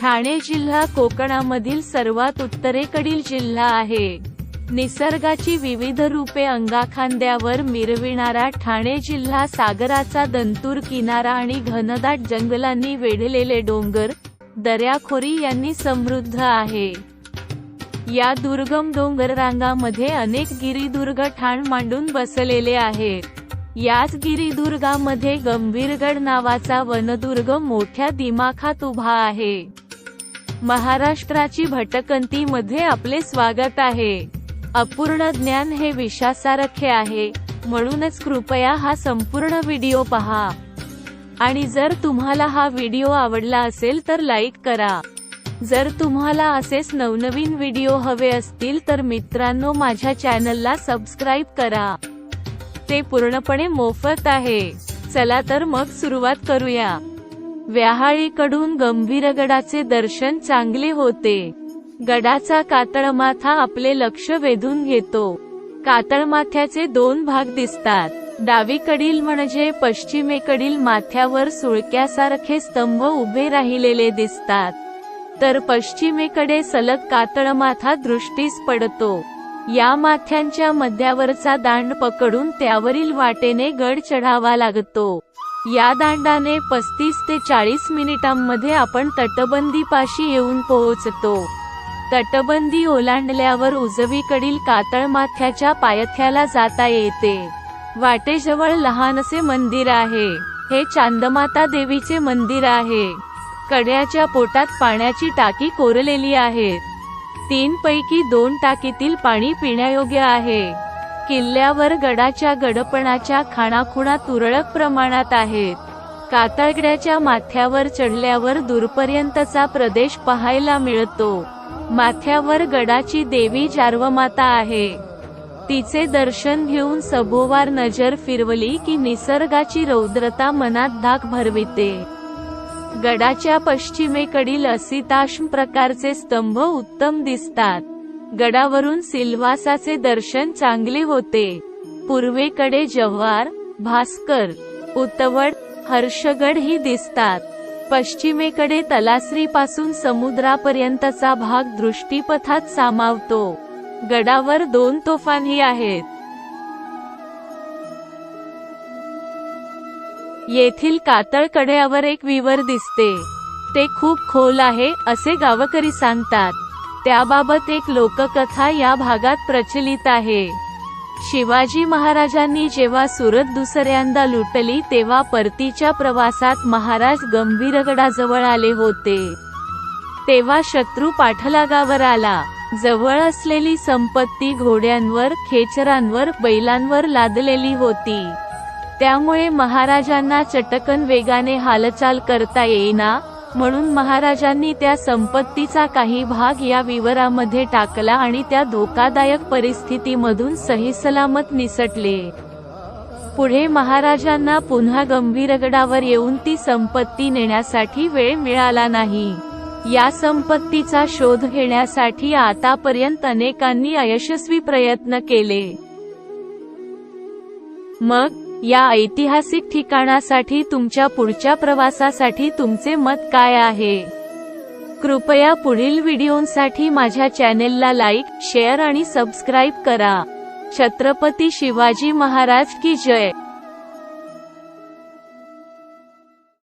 ठाणे जिल्हा कोकणामधील सर्वात उत्तरेकडील जिल्हा आहे. निसर्गाची विविध रूपे अंगाखांद्यावर मिरविणारा ठाणे जिल्हा सागराचा दंतूर किनारा आणि घनदाट जंगलांनी वेढलेले डोंगर दर्याखोरी यांनी समृद्ध आहे. या दुर्गम डोंगररांगामध्ये अनेक गिरिदुर्ग ठाण मांडून बसलेले आहेत. याच गिरिदुर्गामध्ये गंभीरगड नावाचा वनदुर्ग मोठ्या दिमाखात उभा आहे. महाराष्ट्राची भटकंती मध्ये आपले स्वागत आहे. अपूर्ण ज्ञान हे विश्वासारखे आहे म्हणूनच कृपया हा संपूर्ण व्हिडिओ पहा. आणि जर तुम्हाला हा व्हिडिओ आवडला असेल तर लाईक करा. जर तुम्हाला असेच नवनवीन व्हिडिओ हवे असतील तर मित्रांनो माझ्या चॅनलला सबस्क्राईब करा. ते पूर्णपणे मोफत आहे. चला तर मग सुरुवात करूया. व्याहाळीकडून गंभीरगडाचे दर्शन चांगले होते. गडाचा कातळमाथा आपले लक्ष वेधून घेतो. कातळमाथ्याचे दोन भाग दिसतात. डावीकडील म्हणजे पश्चिमेकडील माथ्यावर सुळक्यासारखे स्तंभ उभे राहिलेले दिसतात. तर पश्चिमेकडे सलग कातळमाथा दृष्टीस पडतो. या माथ्यांच्या मध्यावरचा दांड पकडून त्यावरील वाटेने गड चढावा लागतो. या दांडाने पस्तीस ते चाळीस मिनिटांमध्ये आपण तटबंदीपाशी येऊन पोहोचतो. तटबंदी ओलांडल्यावर उजवीकडील कातळमाथ्याच्या पायथ्याला जाता येते. वाटेजवळ लहानसे मंदिर आहे. हे चांदमाता देवीचे मंदिर आहे. कड्याच्या पोटात पाण्याची टाकी कोरलेली आहे. तीन पैकी दोन टाकीतील पाणी पिण्यायोग्य आहे. किल्ल्यावर गडाच्या गडपणाच्या खाणाखुणा तुरळक प्रमाणात आहेत. कातळगड्याच्या माथ्यावर चढल्यावर दूरपर्यंतचा प्रदेश पाहायला मिळतो. माथ्यावर गडाची देवी जार्वमाता आहे. तिचे दर्शन घेऊन सभोवार नजर फिरवली की निसर्गाची रौद्रता मनात धाक भरविते. गडाच्या पश्चिमेकडील असिताश्म प्रकारचे स्तंभ उत्तम दिसतात. गडावरून सिल्वासाचे दर्शन चांगले होते. पूर्वेकडे जव्हार भास्कर उतवड हर्षगड ही दिसतात. पश्चिमेकडे तलासरीपासून समुद्रापर्यंतचा भाग दृष्टीपथात सामावतो. गडावर दोन तोफांही आहेत. येथील कातळ कड्यावर एक विवर दिसते. ते खूप खोल आहे असे गावकरी सांगतात. त्याबाबत एक लोककथा या भागात प्रचलित आहे. शिवाजी महाराजांनी जेव्हा सुरत दुसऱ्यांदा लुटली तेव्हा परतीच्या प्रवासात महाराज गंभीरगडाजवळ आले होते. तेव्हा शत्रू पाठलागावर आला. जवळ असलेली संपत्ती घोड्यांवर खेचरांवर बैलांवर लादलेली होती. त्यामुळे महाराजांना चटकन वेगाने हालचाल करता येईना म्हणून महाराजांनी त्या संपत्तीचा काही भाग या विवरामध्ये टाकला आणि त्या धोकादायक परिस्थितीमधून सहीसलामत निसटले. पुढे महाराजांना पुन्हा गंभीरगडावर येऊन ती संपत्ती नेण्यासाठी वेळ मिळाला नाही. या संपत्तीचा शोध घेण्यासाठी आतापर्यंत अनेकांनी अयशस्वी प्रयत्न केले. मग या ऐतिहासिक ठिकाणासाठी तुमच्या पुढच्या प्रवासासाठी तुमचे मत काय आहे? कृपया पुढील व्हिडिओसाठी माझ्या चॅनेलला लाईक शेअर आणि सबस्क्राईब करा. छत्रपती शिवाजी महाराज की जय!